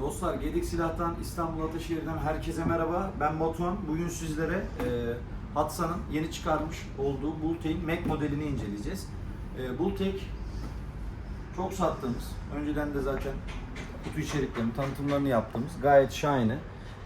Dostlar Gedik Silah'tan İstanbul Ataşehir'den herkese merhaba. Ben Batuhan. Bugün sizlere e, Hatsa'nın yeni çıkarmış olduğu Bultek Mac modelini inceleyeceğiz. E, Bultek çok sattığımız, önceden de zaten kutu içeriklerini, tanıtımlarını yaptığımız gayet şahane,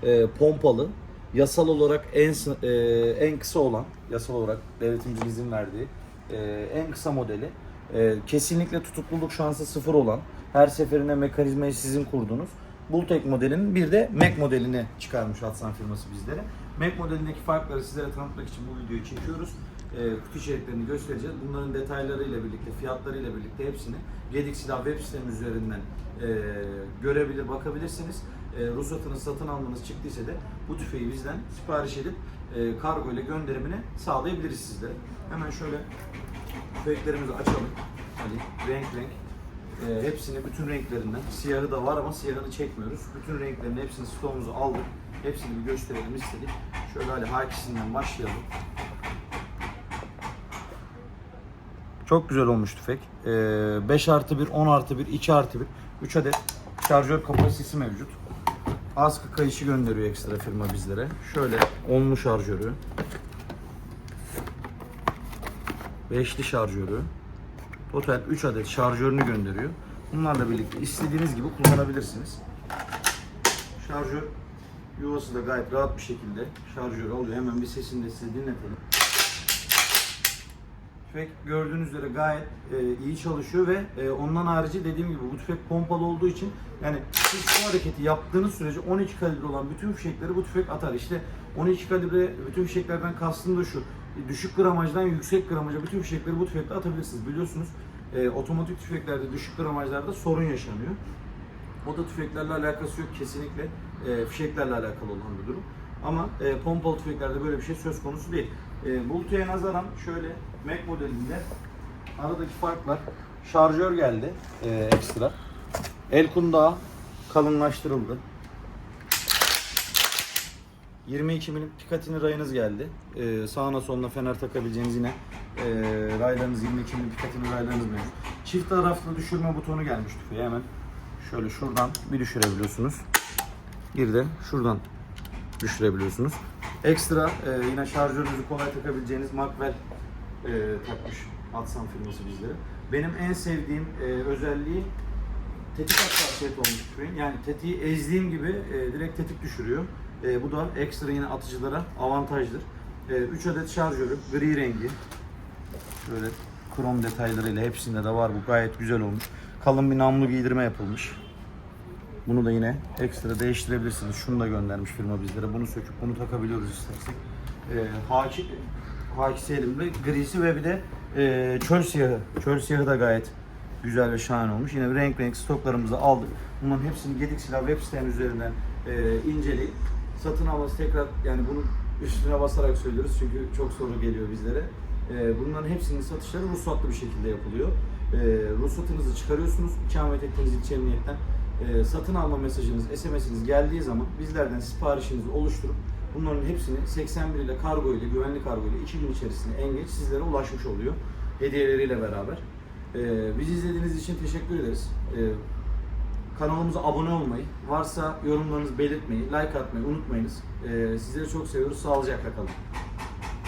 e, pompalı, yasal olarak en e, en kısa olan, yasal olarak devletimizin izin verdiği e, en kısa modeli. E, kesinlikle tutukluluk şansı sıfır olan, her seferinde mekanizmayı sizin kurduğunuz Bultek modelinin bir de Mac modelini çıkarmış Hatsan firması bizlere. Mac modelindeki farkları sizlere tanıtmak için bu videoyu çekiyoruz. E, kutu içeriklerini göstereceğiz. Bunların detaylarıyla birlikte, fiyatlarıyla birlikte hepsini Gedik web sitemiz üzerinden e, görebilir, bakabilirsiniz. E, ruhsatınız satın almanız çıktıysa da bu tüfeği bizden sipariş edip e, kargo ile gönderimini sağlayabiliriz sizlere. Hemen şöyle tüfeklerimizi açalım. Hadi renk renk. E, hepsini bütün renklerinden. Siyahı da var ama siyahını çekmiyoruz. Bütün renklerin hepsini stoğumuzu aldık. Hepsini bir gösterelim istedik. Şöyle hadi hakisinden başlayalım. Çok güzel olmuş tüfek. Ee, 5 artı 1, 10 artı 1, 2 artı 1. 3 adet şarjör kapasitesi mevcut. Askı kayışı gönderiyor ekstra firma bizlere. Şöyle onlu şarjörü. Beşli şarjörü. Total 3 adet şarjörünü gönderiyor. Bunlarla birlikte istediğiniz gibi kullanabilirsiniz. Şarjör yuvası da gayet rahat bir şekilde şarjör alıyor. Hemen bir sesini de size dinletelim. Tüfek gördüğünüz üzere gayet e, iyi çalışıyor ve e, ondan harici dediğim gibi bu tüfek pompalı olduğu için yani siz bu hareketi yaptığınız sürece 12 kalibre olan bütün fişekleri bu tüfek atar. İşte 12 kalibre bütün fişeklerden kastım da şu. Düşük gramajdan yüksek gramaja bütün fişekleri bu tüfekle atabilirsiniz. Biliyorsunuz e, otomatik tüfeklerde düşük gramajlarda sorun yaşanıyor. O da tüfeklerle alakası yok kesinlikle e, fişeklerle alakalı olan bir durum. Ama e, pompalı tüfeklerde böyle bir şey söz konusu değil. E, Bultu'ya nazaran şöyle Mac modelinde aradaki farklar şarjör geldi e, ekstra. El kundağı kalınlaştırıldı. 22 milim Picatinny rayınız geldi. Ee, sağına soluna fener takabileceğiniz yine e, raylarınız 22 milim Picatinny raylarınız mevcut. Çift taraflı düşürme butonu gelmiş tüfeğe hemen. Şöyle şuradan bir düşürebiliyorsunuz. Bir de şuradan düşürebiliyorsunuz. Ekstra e, yine şarjörünüzü kolay takabileceğiniz Macwell e, takmış Hatsan firması bizlere. Benim en sevdiğim e, özelliği tetik hassasiyeti olmuş tüfeğin. Yani tetiği ezdiğim gibi e, direkt tetik düşürüyor. E, bu da ekstra yine atıcılara avantajdır. 3 adet şarjörü, gri rengi. Şöyle krom detaylarıyla hepsinde de var bu gayet güzel olmuş. Kalın bir namlu giydirme yapılmış. Bunu da yine ekstra değiştirebilirsiniz. Şunu da göndermiş firma bizlere. Bunu söküp bunu takabiliyoruz istersek. E, haki, hakisi elimde grisi ve bir de e, çöl siyahı. Çöl siyahı da gayet güzel ve şahane olmuş. Yine renk renk stoklarımızı aldık. Bunların hepsini Gedik Silah web sitemizin üzerinden e, inceleyip satın alması tekrar yani bunu üstüne basarak söylüyoruz çünkü çok soru geliyor bizlere. E, bunların hepsinin satışları ruhsatlı bir şekilde yapılıyor. E, ruhsatınızı çıkarıyorsunuz ikamet ettiğiniz ilçe emniyetten. E, satın alma mesajınız, SMS'iniz geldiği zaman bizlerden siparişinizi oluşturup bunların hepsini 81 ile kargo ile, güvenli kargo ile 2 gün içerisinde en geç sizlere ulaşmış oluyor. Hediyeleriyle beraber. Ee, bizi izlediğiniz için teşekkür ederiz. Ee, kanalımıza abone olmayı, varsa yorumlarınızı belirtmeyi, like atmayı unutmayınız. Ee, sizleri çok seviyoruz. Sağlıcakla kalın.